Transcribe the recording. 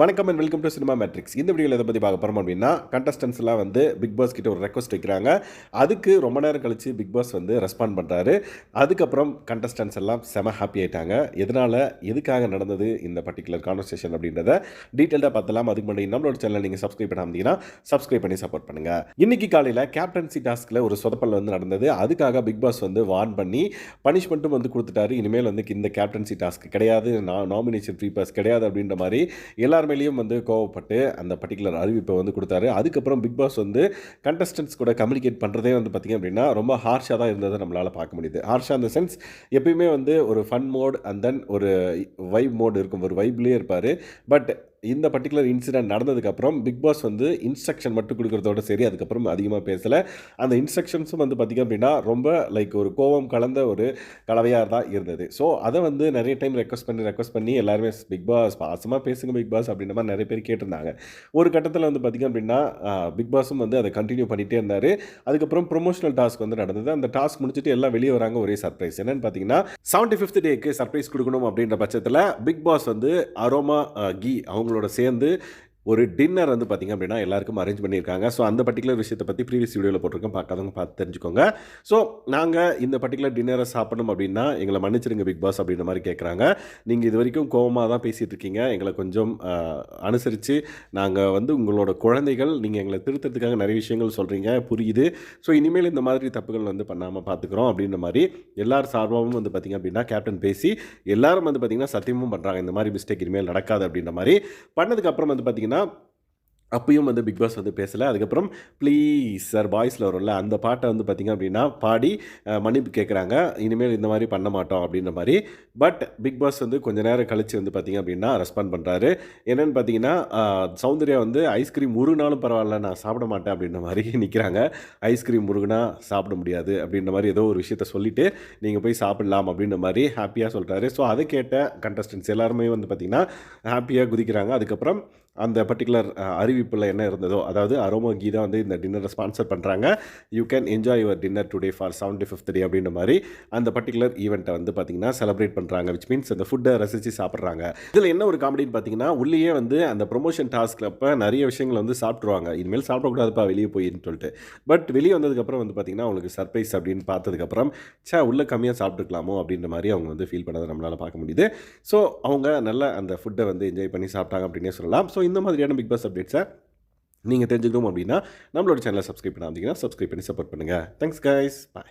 வணக்கம் and welcome to cinema matrix இந்த வீடியோவில் எதை பற்றி பார்க்க போகிறோம் அப்படின்னா கண்டஸ்டன்ஸ்லாம் வந்து பிக் பாஸ் கிட்ட ஒரு ரெக்வஸ்ட் வைக்கிறாங்க. அதுக்கு ரொம்ப நேரம் கழிச்சு பிக் பாஸ் வந்து ரெஸ்பாண்ட் பண்ணுறாரு அதுக்கப்புறம் கண்டஸ்டன்ஸ் எல்லாம் செம ஹாப்பி ஆகிட்டாங்க எதனால் எதுக்காக நடந்தது இந்த பர்டிகுலர் கான்வர்சேஷன் அப்படின்றத டீட்டெயிலாக பார்த்தலாம் அதுக்கு முன்னாடி நம்மளோட சேனல் நீங்கள் சப்ஸ்கிரைப் பண்ணாமதிங்கன்னா சப்ஸ்கிரைப் பண்ணி சப்போர்ட் பண்ணுங்கள் இன்னைக்கு காலையில் கேப்டன்சி டாஸ்கில் ஒரு சொதப்பல் வந்து நடந்தது. அதுக்காக பிக் பாஸ் வந்து வார்ன் பண்ணி பனிஷ்மெண்ட்டும் வந்து கொடுத்துட்டாரு. இனிமேல் வந்து இந்த கேப்டன்சி டாஸ்க் கிடையாது. நாமினேஷன் ஃப்ரீ பாஸ் கிடையாது அப்படின்ற மாதிரி எல்லார் மேலேயும் வந்து கோவப்பட்டு அந்த பர்டிகுலர் அறிவிப்பை வந்து கொடுத்தாரு. அதுக்கப்புறம் பிக் பாஸ் வந்து கண்டஸ்டன்ஸ் கூட கம்யூனிகேட் பண்ணுறதே வந்து பார்த்திங்க அப்படின்னா ரொம்ப ஹார்ஷாக தான் இருந்ததை நம்மளால் பார்க்க முடியுது. ஹார்ஷாக இந்த சென்ஸ் எப்பயுமே வந்து ஒரு ஃபன் மோட் அண்ட் தென் ஒரு வைப் மோட் இருக்கும். ஒரு வைப்லேயே இருப்பார். பட் இந்த பர்டிகுலர் இன்சிடென்ட் நடந்ததுக்கப்புறம் பிக் பாஸ் வந்து இன்ஸ்ட்ரக்ஷன் மட்டும் கொடுக்குறதோட சரி அதுக்கப்புறம் அதிகமாக பேசலை. அந்த இன்ஸ்ட்ரக்ஷன்ஸும் வந்து பார்த்திங்க அப்படின்னா ரொம்ப லைக் ஒரு கோவம் கலந்த ஒரு கலவையாக தான் இருந்தது. ஸோ அதை வந்து நிறைய டைம் ரெக்வஸ்ட் பண்ணி ரெக்வஸ்ட் பண்ணி எல்லாருமே பிக் பாஸ் பாசமாக பேசுங்க பிக் பாஸ் அப்படின்ற மாதிரி நிறைய பேர் கேட்டிருந்தாங்க. ஒரு கட்டத்தில் வந்து பார்த்திங்க அப்படின்னா பிக் பாஸும் வந்து அதை கண்டினியூ பண்ணிகிட்டே இருந்தார். அதுக்கப்புறம் ப்ரொமோஷனல் டாஸ்க் வந்து நடந்தது. அந்த டாஸ்க் முடிச்சுட்டு எல்லாம் வெளியே வராங்க ஒரே சர்ப்ரைஸ் என்னென்னு பார்த்தீங்கன்னா செவன்ட்டி ஃபிஃப்த் டேக்கு சர்ப்ரைஸ் கொடுக்கணும் அப்படின்ற பட்சத்தில் பிக் பாஸ் வந்து அரோமா கீ அவங்களோட சேர்ந்து ஒரு டின்னர் வந்து பார்த்திங்க அப்படின்னா எல்லாருக்கும் அரேஞ்ச் பண்ணியிருக்காங்க. ஸோ அந்த பர்டிகுலர் விஷயத்தை பற்றி ப்ரீவியஸ் வீடியோவில் போட்டிருக்கோம் பார்க்காதவங்க பார்த்து தெரிஞ்சுக்கோங்க. ஸோ நாங்கள் இந்த பர்டிகுலர் டின்னரை சாப்பிடணும் அப்படின்னா எங்களை மன்னிச்சிருங்க பிக் பாஸ் அப்படின்ற மாதிரி கேட்குறாங்க நீங்கள் இது வரைக்கும் கோவமாக தான் பேசிகிட்டு இருக்கீங்க. எங்களை கொஞ்சம் அனுசரித்து நாங்கள் வந்து உங்களோட குழந்தைகள் நீங்கள் எங்களை திருத்தறதுக்காக நிறைய விஷயங்கள் சொல்கிறீங்க புரியுது. ஸோ இனிமேல் இந்த மாதிரி தப்புகள் வந்து பண்ணாமல் பார்த்துக்குறோம் அப்படின்ற மாதிரி எல்லார் சார்பாகவும் வந்து பார்த்திங்க அப்படின்னா கேப்டன் பேசி எல்லாரும் வந்து பார்த்திங்கன்னா சத்தியமும் பண்ணுறாங்க இந்த மாதிரி மிஸ்டேக் இனிமேல் நடக்காது அப்படின்ற மாதிரி பண்ணதுக்கப்புறம் வந்து பார்த்திங்கன்னா up. அப்பயும் வந்து பிக் பாஸ் வந்து பேசலை. அதுக்கப்புறம் ப்ளீஸ் சார் பாய்ஸில் வரும்ல அந்த பாட்டை வந்து பார்த்திங்க அப்படின்னா பாடி மன்னிப்பு கேட்குறாங்க இனிமேல் இந்த மாதிரி பண்ண மாட்டோம் அப்படின்ற மாதிரி. பட் பிக் பாஸ் வந்து கொஞ்சம் நேரம் கழித்து வந்து பார்த்திங்க அப்படின்னா ரெஸ்பாண்ட் பண்ணுறாரு என்னென்னு பார்த்தீங்கன்னா சௌந்தர்யா வந்து ஐஸ்கிரீம் முருகினாலும் பரவாயில்ல நான் சாப்பிட மாட்டேன் அப்படின்ற மாதிரி நிற்கிறாங்க ஐஸ்கிரீம் முருகுனா சாப்பிட முடியாது அப்படின்ற மாதிரி ஏதோ ஒரு விஷயத்த சொல்லிவிட்டு நீங்கள் போய் சாப்பிடலாம் அப்படின்ற மாதிரி ஹாப்பியாக சொல்கிறாரு ஸோ அதை கேட்ட கண்டஸ்டன்ஸ் எல்லாருமே வந்து பார்த்திங்கன்னா ஹாப்பியாக குதிக்கிறாங்க. அதுக்கப்புறம் அந்த பர்டிகுலர் அறிவிப்பில் என்ன இருந்ததோ அதாவது அரோமா கீதா வந்து இந்த டின்னரை ஸ்பான்சர் பண்ணுறாங்க you can enjoy your dinner today for seventy fifth day அப்படின்ற மாதிரி அந்த பர்டிகுலர் ஈவெண்ட்டை வந்து பார்த்திங்கன்னா செலிப்ரேட் பண்ணுறாங்க விச் மீன்ஸ் அந்த ஃபுட்டை ரசித்து சாப்பிட்றாங்க. இதில் என்ன ஒரு காமெடின்னு பார்த்தீங்கன்னா உள்ளேயே வந்து அந்த ப்ரொமோஷன் டாஸ்க்கில் அப்போ நிறைய விஷயங்கள் வந்து சாப்பிட்ருவாங்க இனிமேல் சாப்பிடக்கூடாதுப்பா வெளியே போயின்னு சொல்லிட்டு. பட் வெளியே வந்ததுக்கப்புறம் வந்து பார்த்திங்கன்னா அவங்களுக்கு சர்ப்ரைஸ் அப்படின்னு பார்த்ததுக்கப்புறம் சே உள்ளே கம்மியாக சாப்பிட்டுக்கலாமோ அப்படின்ற மாதிரி அவங்க வந்து ஃபீல் பண்ணதை நம்மளால் பார்க்க முடியுது. ஸோ அவங்க நல்லா அந்த ஃபுட்டை வந்து என்ஜாய் பண்ணி சாப்பிட்டாங்க அப்படின்னே சொல்லலாம். ஸோ இந்த மாதிரியான பிக் பாஸ் அப்டேட்ஸை நீங்கள் தெரிஞ்சுக்கணும் அப்படின்னா நம்மளோட சேனலை சப்ஸ்கிரைப் பண்ணாதீங்கன்னா சப்ஸ்கிரைப் பண்ணி சப்போர்ட் பண்ணுங்கள் தேங்க்ஸ் கைஸ் பாய்